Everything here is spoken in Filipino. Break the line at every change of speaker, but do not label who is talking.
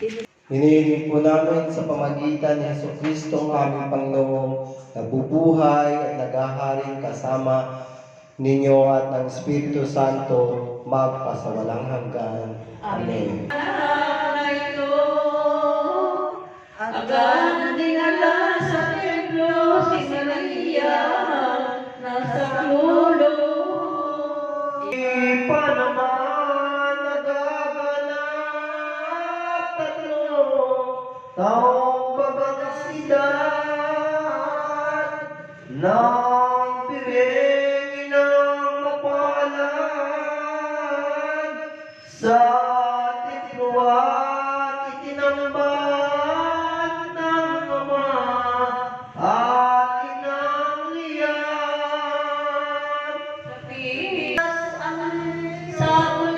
Hinihiling po namin sa pamagitan ni Yeso Kristo ang aming Panginoong nabubuhay at naghaharing kasama ninyo at ng Espiritu Santo magpasawalang hanggan. Amen.
Agad dinala sa templo si Maria, nasa klulo.
Ipa taong pagkakasidad ng piring ng mapalan sa tipluan